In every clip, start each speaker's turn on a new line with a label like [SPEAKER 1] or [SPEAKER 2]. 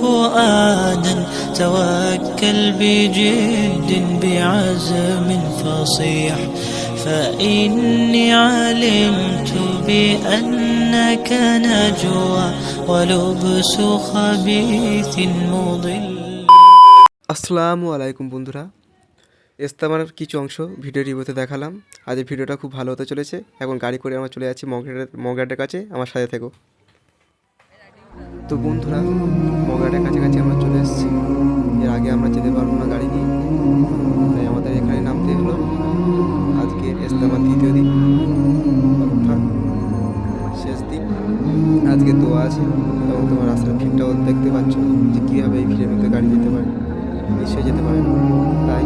[SPEAKER 1] واهجر فؤادا توكل بجد بعزم فصيح فإني علمت بأنك نجوى ولبس خبيث مضل
[SPEAKER 2] আসসালামু আলাইকুম বন্ধুরা ইস্তামার কিছু অংশ ভিডিও রিভিউতে দেখালাম আজ এই ভিডিওটা খুব ভালো হতে চলেছে এখন গাড়ি করে আমরা চলে যাচ্ছি মগরাটের মগরাটের কাছে আমার সাথে থেকো তো বন্ধুরা মগরাটের কাছাকাছি আমরা চলে এসেছি। এর আগে আমরা যেতে পারব না গাড়ি নিয়ে। তাই আমাদের এখানে নামতে হলো। আজকের ইস্তামার দ্বিতীয় দিন অর্থাৎ শেষ দিন আজকে দোয়া আছে। এবং তোমার রাস্তার ভিড়টাও দেখতে পাচ্ছ যে কীভাবে এই ভিড়ের মধ্যে গাড়ি যেতে পারে, নিশ্চয়ই যেতে পারে। তাই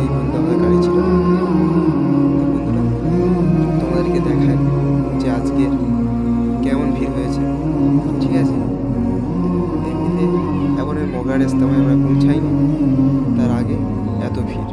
[SPEAKER 2] এই পর্যন্ত আমাদের গাড়ি ছিল। এই আমরা পৌঁছাইনি তার আগে এত ভিড়।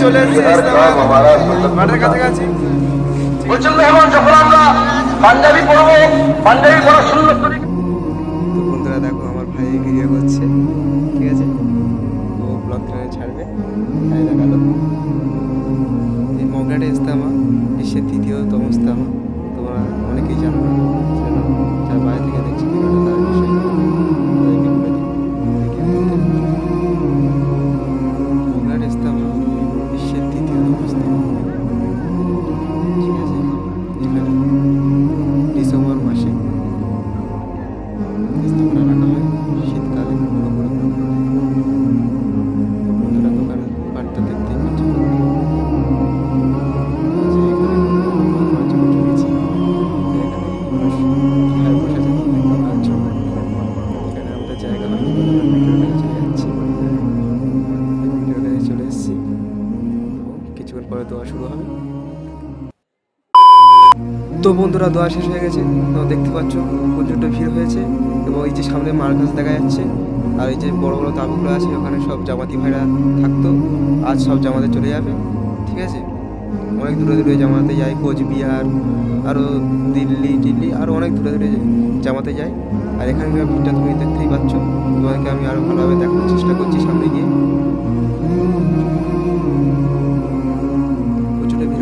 [SPEAKER 2] চলে
[SPEAKER 3] মাঠের কাছাকাছি প্রচণ্ড এখন যখন আমরা পাঞ্জাবি পরবো পাঞ্জাবি পরার সুন্দর
[SPEAKER 2] তো বন্ধুরা দেখো আমার ভাই ভিডিও করছে। ঠিক আছে? ও ব্লগ চ্যানেলে ছাড়বে। তাই দেখাল এই মগরাটে ইস্তামা বিশ্বের তৃতীয়তম ইস্তামা তোমরা অনেকেই জানো। যারা বাইরে থেকে দেখছি। তো বন্ধুরা, দোয়া শেষ হয়ে গেছে। তো দেখতে পাচ্ছ, প্রচণ্ড ভিড় হয়েছে এবং এই যে সামনে মার্কাস দেখা যাচ্ছে আর এই যে বড় বড় তাঁবুগুলো আছে, ওখানে সব জামাতি ভাইরা থাকতো। আজ সব জামাতে চলে যাবে, ঠিক আছে? অনেক দূরে দূরে জামাতে যায়, কোচবিহার আরও দিল্লি, টিল্লি আরও অনেক দূরে দূরে জামাতে যায়। আর এখানকার ভিড়টা তুমি দেখতেই পাচ্ছ, তোমাদেরকে আমি আরও ভালোভাবে দেখানোর চেষ্টা করছি সামনে গিয়ে।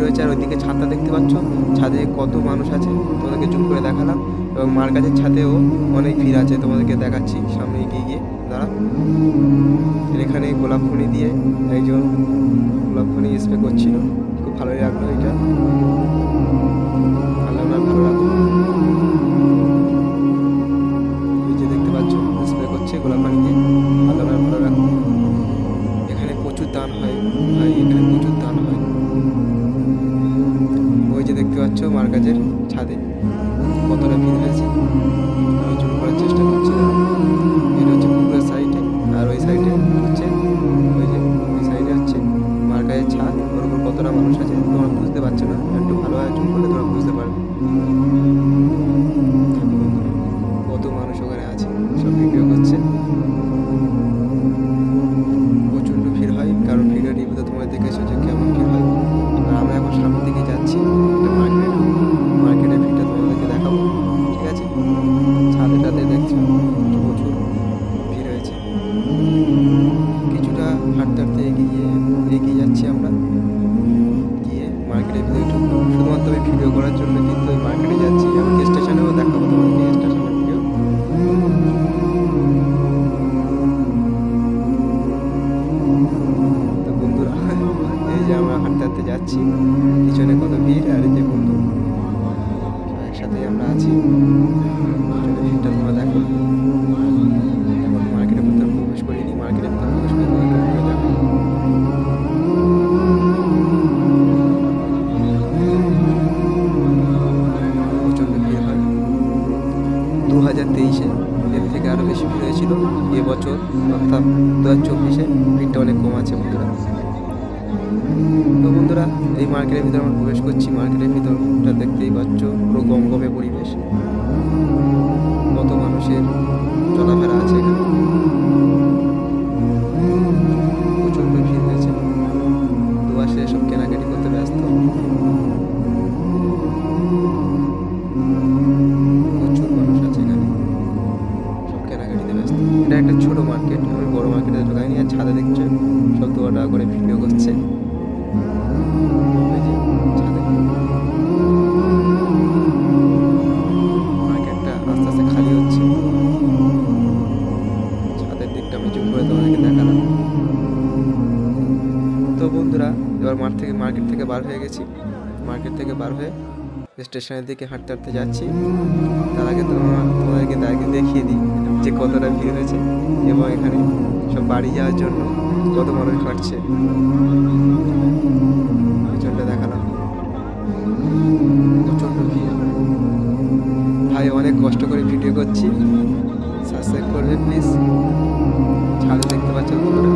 [SPEAKER 2] হয়েছে আর ওইদিকে ছাদটা দেখতে পাচ্ছ? ছাদে কত মানুষ আছে, তোমাদেরকে জুম করে দেখালাম। এবং মার কাছের ছাদেও অনেক ভিড় আছে, তোমাদেরকে দেখাচ্ছি। সামনে এগিয়ে গিয়ে, দাঁড়া। এখানে গোলাপ ফুলি দিয়ে একজন গোলাপ ফুলি স্প্রে করছিল। খুব ভালোই লাগল এটা। ভালো লাগল এই যে দেখতে পাচ্ছ স্প্রে করছে গোলাপ পানি দিয়ে। দেখতে কাজের ছাদে কতটা ভিড় হয়েছে, আমি জুম করার চেষ্টা করছি। এটা হচ্ছে পুকুরের সাইডে, আর ওই সাইডে হচ্ছে, ওই যে, ওই সাইডে হচ্ছে মার্কাজের ছাদ ওর উপর কতটা মানুষ আছে তোমরা বুঝতে পারছ না, একটু ভালোভাবে জুম করলে তোমরা বুঝতে পারবে আমরা গিয়ে মার্কেটে ভিতরে ঢুকবো শুধুমাত্র আমি ভিডিও করার জন্য কিন্তু ওই মার্কেটে যাচ্ছি। এমনকি স্টেশনেও দেখাবো তোমাদেরকে স্টেশনের ভিডিও তো বন্ধুরা, এই যে আমরা হাঁটতে হাঁটতে যাচ্ছি, পিছনে কত ভিড় আর যে বন্ধু। একসাথেই আমরা আছি। ভিড়টা তোমরা দেখো। হয়েছিল এবছর অর্থাৎ দু হাজার চব্বিশে ভিড়টা অনেক কম আছে বন্ধুরা। তো বন্ধুরা, এই মার্কেটের ভিতরে আমরা প্রবেশ করছি। মার্কেটের ভিতরটা দেখতেই পাচ্ছ, পুরো গম গমে পরিবেশ। কত মানুষের চলাফেরা আছে এখানে। পার হয়ে গেছি। মার্কেট থেকে বার হয়ে স্টেশনের দিকে হাঁটতে হাঁটতে যাচ্ছি। তার আগে তোমার তোমাদেরকে তাকে দেখিয়ে দিই যে কতটা ভিড় হয়েছে এবং এখানে সব বাড়ি যাওয়ার জন্য কত মানুষ হাঁটছে। পিছনটা দেখালাম। প্রচণ্ড ভিড়। ভাই, অনেক কষ্ট করে ভিডিও করছি। সাবস্ক্রাইব করবে প্লিজ। ছাদে দেখতে পাচ্ছেন কতটা।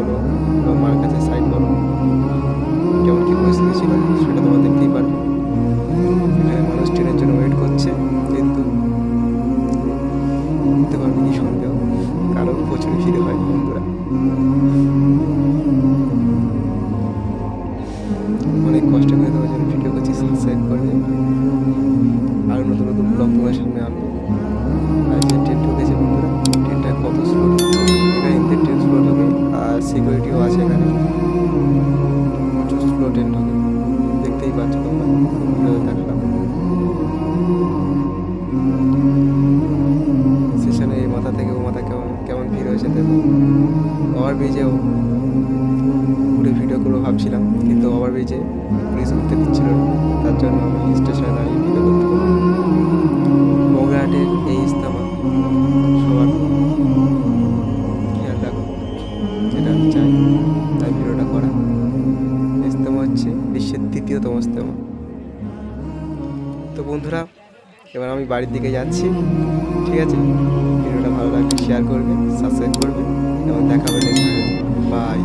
[SPEAKER 2] mano. আমি বাড়ির দিকে যাচ্ছি। ঠিক আছে? ভিডিওটা ভালো লাগলে শেয়ার করবে সাবস্ক্রাইব করবে, এবং দেখাবে বাই